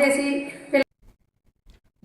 చేసి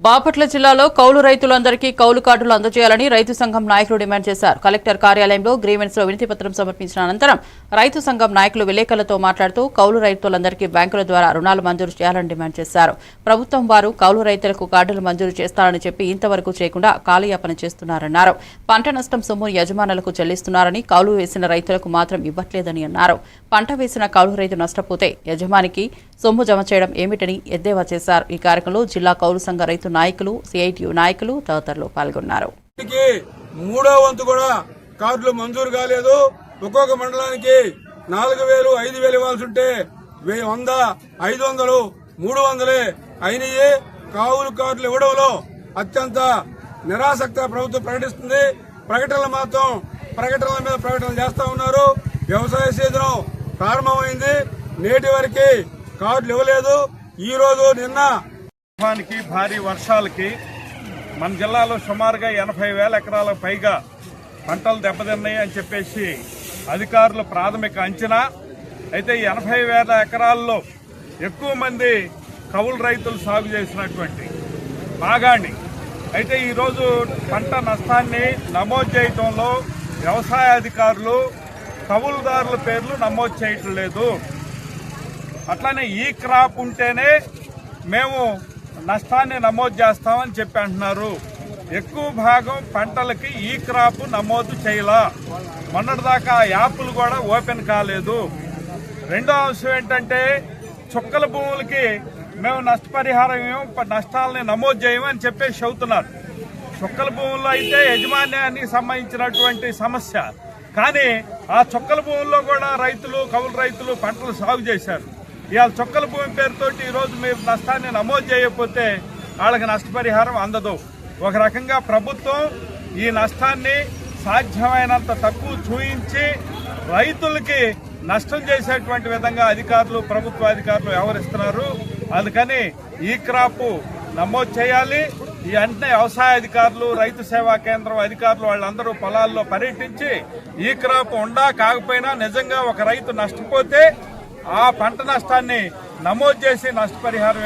బాపట్ల జిల్లాలో కౌలు రైతులందరికీ కౌలు కార్డులు అందజేయాలని రైతు సంఘం నాయకులు డిమాండ్ చేశారు. కలెక్టర్ కార్యాలయంలో గ్రీవెన్స్లో వినతి పత్రం సమర్పించిన అనంతరం రైతు సంఘం నాయకులు విలేకరులతో మాట్లాడుతూ కౌలు రైతులందరికీ బ్యాంకుల ద్వారా రుణాలు మంజూరు చేయాలని డిమాండ్ చేశారు. ప్రభుత్వం వారు కౌలు రైతులకు కార్డులు మంజూరు చేస్తారని చెప్పి ఇంతవరకు చేయకుండా కాలయాపన చేస్తున్నారన్నారు. పంట నష్టం సొమ్ము యజమానులకు చెల్లిస్తున్నారని కౌలు వేసిన రైతులకు మాత్రం ఇవ్వట్లేదని అన్నారు. పంట వేసిన కౌలు రైతు నష్టపోతే యజమానికి సొమ్ము జమ చేయడం ఏమిటని ఎద్దేవా చేశారు. ఈ కార్యక్రమంలో జిల్లా కౌలు సంఘ రైతు నాయకులు సిఐటియు నాయకులు తదితరులు పాల్గొన్నారు. మూడో వంతు కూడా కార్డులు మంజూరు కాలేదు. ఒక్కొక్క మండలానికి నాలుగు వేలు ఐదు వేలు ఇవ్వాల్సి ఉంటే వంద ఐదు వందలు మూడు వందలే అయినవి కావులు కార్డులు ఇవ్వడంలో అత్యంత నిరాసక్త ప్రభుత్వం ప్రకటిస్తుంది. ప్రకటనలు మాత్రం ప్రకటనల మీద ప్రకటనలు చేస్తా ఉన్నారు. వ్యవసాయ సీజనం ప్రారంభమైంది. నేటి వరకు కార్డులు ఇవ్వలేదు. ఈ రోజు నిన్న తుఫానికి భారీ వర్షాలకి మన జిల్లాలో సుమారుగా ఎనభై వేల ఎకరాలకు పైగా పంటలు దెబ్బతిన్నాయి అని చెప్పేసి అధికారులు ప్రాథమిక అంచనా. అయితే ఎనభై వేల ఎకరాల్లో ఎక్కువ మంది కౌలు రైతులు సాగు చేసినటువంటి బాగాండి అయితే ఈరోజు పంట నష్టాన్ని నమోదు చేయటంలో వ్యవసాయ అధికారులు కవులుదారుల పేర్లు నమోదు చేయటం లేదు. అట్లానే ఈ క్రాప్ ఉంటేనే మేము నష్టాన్ని నమోదు చేస్తామని చెప్పి అంటున్నారు. ఎక్కువ భాగం పంటలకి ఈ క్రాప్ నమోదు చేయలా. మొన్నటిదాకా ఆ యాప్లు కూడా ఓపెన్ కాలేదు. రెండో అంశం ఏంటంటే చుక్కల భూములకి మేము నష్టపరిహారం నష్టాలని నమోదు చేయమని చెప్పేసి చెబుతున్నారు. చుక్కల భూముల్లో అయితే యజమాన్యానికి సంబంధించినటువంటి సమస్య. కానీ ఆ చొక్కల భూముల్లో కూడా రైతులు కౌలు రైతులు పంటలు సాగు చేశారు. ఇవాళ చొక్కల భూమి పేరుతోటి ఈరోజు మీరు నష్టాన్ని నమోదు చేయకపోతే వాళ్ళకి నష్టపరిహారం అందదు. ఒక రకంగా ప్రభుత్వం ఈ నష్టాన్ని సాధ్యమైనంత తక్కువ చూయించి రైతులకి నష్టం చేసేటువంటి విధంగా అధికారులు ప్రభుత్వ అధికారులు వ్యవహరిస్తున్నారు. అందుకని ఈ క్రాప్ నమోదు చేయాలి. ఈ వెంటనే వ్యవసాయ అధికారులు రైతు సేవా కేంద్రం అధికారులు వాళ్ళందరూ పొలాల్లో పర్యటించి ఈ క్రాప్ ఉండా కాకపోయినా నిజంగా ఒక రైతు నష్టపోతే ఆ పంట నష్టాన్ని నమోదు చేసి నష్టపరిహారం